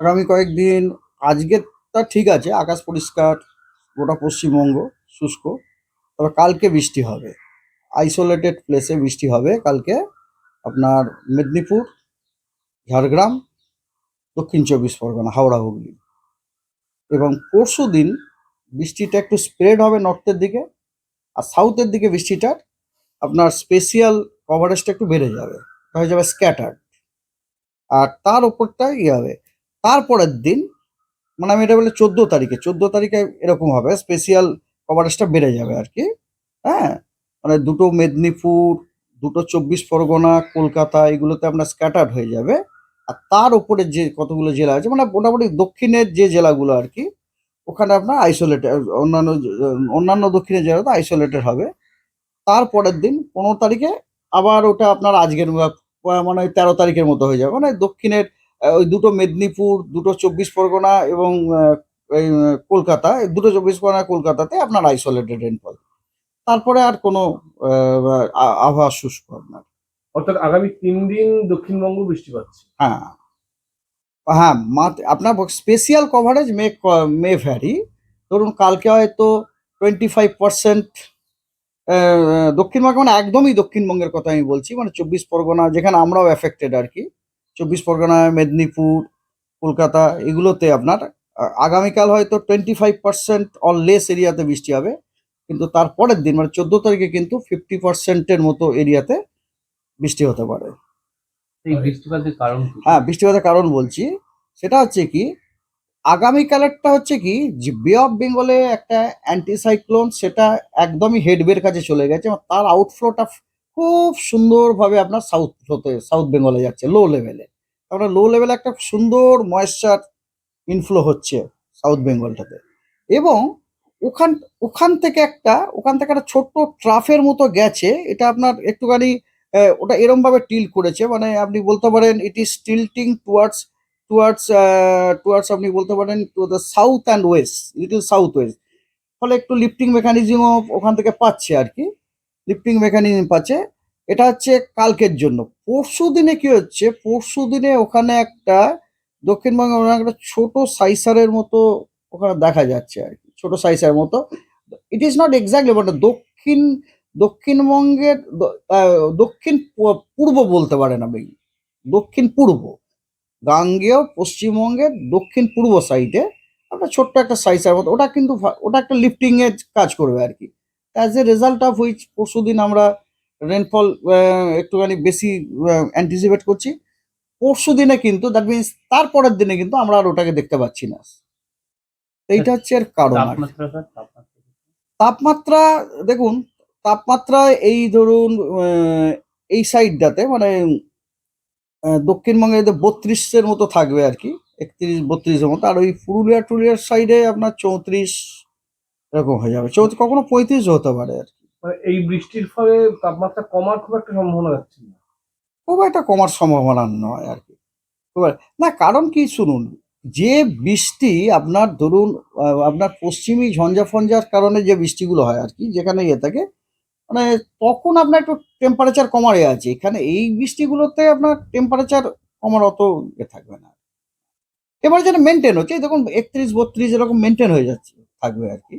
আগামী কয়েকদিন, আজকেরটা ঠিক আছে, আকাশ পরিষ্কার, গোটা পশ্চিমবঙ্গ শুষ্ক, তবে কালকে বৃষ্টি হবে। আইসোলেটেড প্লেসে বৃষ্টি হবে কালকে আপনার মেদিনীপুর, ঝাড়গ্রাম, দক্ষিণ চব্বিশ পরগনা, হাওড়া, হুগলি। এবং পরশু দিন বৃষ্টিটা একটু স্প্রেড হবে নর্থের দিকে আর সাউথের দিকে বৃষ্টিটার আপনার স্পেশিয়াল কভারেজটা একটু বেড়ে যাবে। হয়ে যাবে স্ক্যাটার্ড আর তার ওপরটা ইয়ে হবে। তারপরের দিন মানে আমি এটা বলি চোদ্দ তারিখে চোদ্দ তারিখে এরকম হবে স্পেশিয়াল কভারেজটা বেড়ে যাবে আর কি হ্যাঁ? মানে দুটো মেদিনীপুর, দুটো চব্বিশ পরগনা, কলকাতা, এগুলোতে আপনার স্ক্যাটার্ড হয়ে যাবে, আর তার উপরে যে কতগুলো জেলা আছে মানে মোটামুটি দক্ষিণের যে জেলাগুলো আর কি ওখানে আপনার আইসোলেটেড অন্যান্য অন্যান্য দক্ষিণের জেলাতে আইসোলেটেড হবে, তারপরের দিন পনেরো তারিখে আবার ওটা আপনার আজকের মানে তেরো তারিখের মতো হয়ে যাবে মানে দক্ষিণের দুটো মেদিনীপুর দুটো চব্বিশ পরগনা এবং কলকাতা দুটো চব্বিশ পরগনা কলকাতাতে আপনার আইসোলেটেড রেনফল তারপরে আর কোনো আবহাওয়া শুষ্ক আপনার। অর্থাৎ আগামী তিন দিন দক্ষিণবঙ্গ বৃষ্টি পাচ্ছে। হ্যাঁ। হ্যাঁ আপনার special coverage may may vary ধরুন কালকে হয়তো টোয়েন্টি ফাইভ পার্সেন্ট দক্ষিণবঙ্গ মানে একদমই দক্ষিণবঙ্গের কথা আমি বলছি। মানে চব্বিশ পরগনা যেখানে আমরাও এফেক্টেড আর কি। চব্বিশ পরগনা মেদিনীপুর কলকাতা এগুলোতে আপনার আগামীকাল হয়তো twenty five percent or less এরিয়াতে বৃষ্টি হবে কিন্তু তারপরের দিন মানে চোদ্দ তারিখে কিন্তু ফিফটি পার্সেন্টের মতো এরিয়াতে বৃষ্টি হতে পারে। বৃষ্টিপাতের কারণ হ্যাঁ বৃষ্টিপাতের কারণ বলছি। সেটা হচ্ছে কি আগামীকালেরটা হচ্ছে কি যে বে অফ বেঙ্গলে একটা অ্যান্টিসাইক্লোন সেটা একদমই হেডবের কাছে চলে গেছে তার আউটফ্লোটা খুব সুন্দরভাবে আপনার সাউথ হতে সাউথ বেঙ্গলে যাচ্ছে লো লেভেলে তারপরে লো লেভেলে একটা সুন্দর ময়েশ্চার ইনফ্লো হচ্ছে সাউথ বেঙ্গলটাতে এবং ওখান ওখান থেকে একটা, ওখান থেকে একটা ছোট্ট ট্রাফের মতো গেছে, এটা আপনার একটুখানি ওটা এরমভাবে টিল করেছে মানে আপনি বলতে পারেন it is tilting towards towards towards আপনি বলতে পারেন to the south and west little south west ফলে একটু লিফটিং মেকানিজমও ওখান থেকে পাচ্ছে আর কি লিফটিং মেকানিজম পাচ্ছে। এটা হচ্ছে কালকের জন্য। পরশু দিনে কি হচ্ছে? পরশু দিনে ওখানে একটা দক্ষিণবঙ্গে ওখানে একটা ছোট সাইসারের মতো ওখানে দেখা যাচ্ছে আর কি। ছোট সাইসারের মতো। It is not exactly but দক্ষিণ, দক্ষিণবঙ্গের দক্ষিণ পূর্ব বলতে পারেন আপনি। দক্ষিণ পূর্ব। গাঙ্গেয় পশ্চিমবঙ্গের দক্ষিণ পূর্ব সাইডে একটা ছোট্ট একটা সাইজের মতো। ওটা কিন্তু ওটা একটা লিফটিং এর কাজ করবে আর কি। As a result of which পরশু দিন আমরা রেনফল একটুখানি বেশি অ্যান্টিসিপেট করছি। পরশু দিনে কিন্তু দ্যাট মিনস তারপরের দিনে কিন্তু আমরা আর ওটাকে দেখতে পাচ্ছি না। এইটা হচ্ছে এর কারণ তাপমাত্রা দেখুন তাপমাত্রা এই ধরুন এই সাইডটাতে মানে দক্ষিণবঙ্গে বত্রিশের মতো থাকবে আর কি একত্রিশ বত্রিশের মতো আর ওই পুরুলিয়া টুলিয়ার সাইডে আপনার চৌত্রিশ এরকম হয়ে যাবে। চৌত্রিশ কখনো পঁয়ত্রিশ হতে পারে আর কি। এই বৃষ্টির ফলে তাপমাত্রা কমার খুব একটা সম্ভাবনা যাচ্ছে না। খুব একটা কমার সম্ভাবনা নয় আর কি। না, কারণ কি শুনুন, যে বৃষ্টি আপনার ধরুন আপনার পশ্চিমী ঝঞ্ঝা ফঞ্ঝার কারণে যে বৃষ্টিগুলো হয় আর কি, যেখানে ইয়ে থাকে মানে তখন আপনার একটু টেম্পারেচার কমার আছে। এখানে এই বৃষ্টিগুলোতে আপনার টেম্পারেচার কমার অত এ থাকবে না। যেটা মেনটেন হচ্ছে। দেখুন, একত্রিশ, বত্রিশ এরকম মেনটেন হয়ে যাচ্ছে, থাকবে আর কি।